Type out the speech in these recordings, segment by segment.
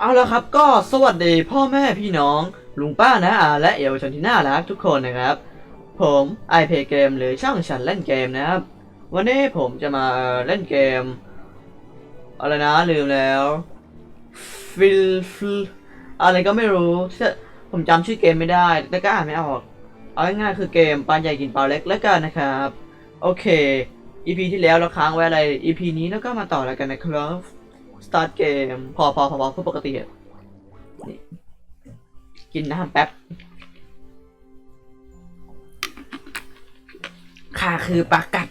เอาละครับก็สวัสดีพ่อแม่พี่น้อง ลุงป้านะอาและเยาวชนที่น่ารักทุกคนนะครับ ผมไอเพเกมหรือช่องฉันเล่นเกมนะครับ วันนี้ผมจะมาเล่นเกม อะไรนะลืมแล้วฟิลฟลอะไรก็ไม่รู้ ผมจำชื่อเกมไม่ได้ แต่ก็อ่านไม่ออก เอาง่ายๆคือเกมปลาใหญ่กินปลาเล็กแล้วกันนะครับ โอเค EP ที่แล้วเราค้างไว้อะไร EP นี้แล้วก็มาต่อแล้วกันนะครับ start เกม พอพอพอพอพูดปกติอะนี่กินน้ำแป๊บข้าคือปลากัด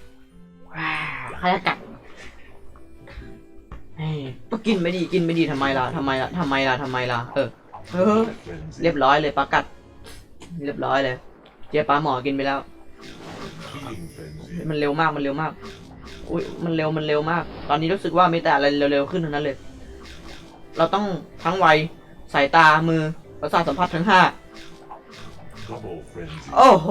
ว้าข้าจะกัดเฮ้ยก็กินไม่ดีกินไม่ดีทำไมล่ะทำไมล่ะทำไมล่ะทำไมล่ะเออเออ เรียบร้อยเลยปลากัด เรียบร้อยเลย เจ๊ปลาหมอกินไปแล้ว มันเร็วมากมันเร็วมาก อุ้ยมันเร็วมันเร็วมาก ตอนนี้รู้สึกว่ามีแต่อะไรเร็วๆขึ้นทั้งนั้นเลย เราต้องทั้งไวสายตามือประสาทสัมผัสทั้งห้าโอ้โห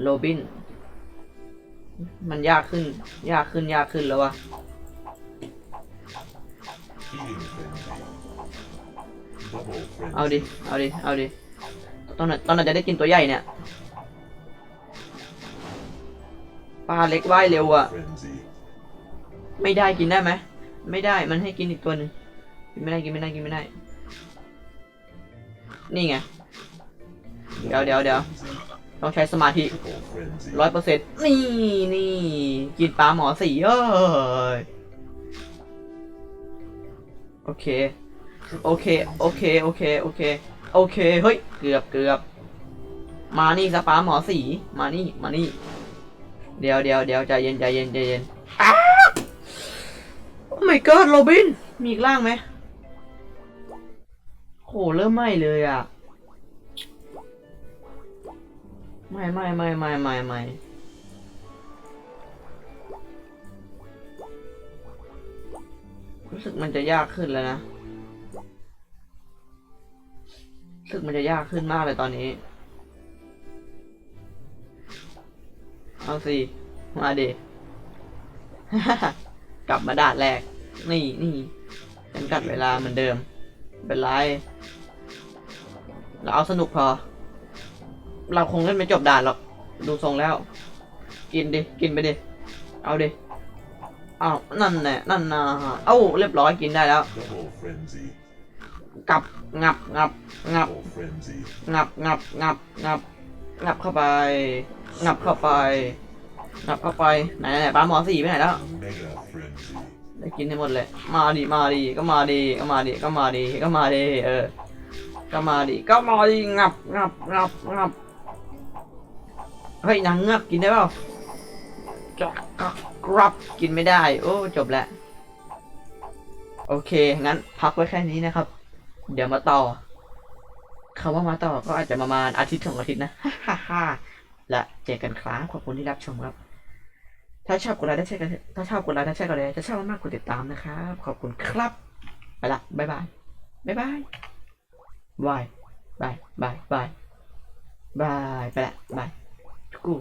โรบิน มันยากขึ้น ยากขึ้นยากขึ้นแล้ววะเอาดิ เอาดิ เอาดิตอนไหนตอนไหนจะได้กินตัวใหญ่เนี่ย ปลาเล็กว่ายเร็วอะไม่ได้กินได้ไหมไม่ได้มันให้กินอีกตัวหนึ่งกินไม่ได้กินไม่ได้กินไม่ได้ นี่ไง เดี๋ยวเดี๋ยวเดี๋ยวต้องใช้สมาธิร้อยเปอร์เซ็นต์นี่นี่กินปลาหมอสีเอ้ยโอเค โอเค โอเค โอเค โอเค โอเค เฮ้ย เกือบเกือบ มานี่สปาหมอสี มานี่ มานี่ เดี๋ยวเดี๋ยวเดี๋ยวใจเย็นใจเย็นใจเย็นอ้าโอ้ my god โรบิน มีอีกล่างไหมโหเริ่มไหม้เลยอะ ไม่ไม่ไม่ไม่ไม่ไม่รู้สึกมันจะยากขึ้นแล้วนะรู้สึกมันจะยากขึ้นมากเลยตอนนี้ เอาสิมาเดกลับมาด่านแรก นี่นี่ฉันกัดเวลาเหมือนเดิม เป็นไรเราเอาสนุกพอ เราคงเล่นไม่จบด่านหรอก ดูทรงแล้ว กินดิ กินไปดิ เอาดิ เอานั่นแหละนั่นนะเอ้า เรียบร้อยกินได้แล้ว Double frenzy. กลับ งับ งับ งับ Double frenzy. งับ งับ งับ งับ งับเข้าไป งับเข้าไปงับเข้าไป ไหนไหนปลาหมอสี่ไปไหนแล้ว ได้กินให้หมดเลย มาดิ มาดิ ก็มาดิ ก็มาดิ ก็มาดิ ก็มาดิ เออ ก็มาดิ ก็มาดิ งับงับงับงับเฮ้ยนางเงือกกินได้เปล่าจะกรับกินไม่ได้ โอ้ จบแล้ว โอเค งั้นพักไว้แค่นี้นะครับ เดี๋ยวมาต่อคำว่ามาต่อก็อาจจะประมาณอาทิตย์สองอาทิตย์นะฮ่าฮ่า และเจอกันครับขอบคุณที่รับชมครับ ถ้าชอบกดไลค์ถ้าช่กันถ้าชอบกดไลค์ถ้าชอบกดไลค์ถ้าชอบมากกดติดตามนะครับ ขอบคุณครับไปละบ๊ายบายบ๊ายบายบายบายบายบายบายไปละบายกู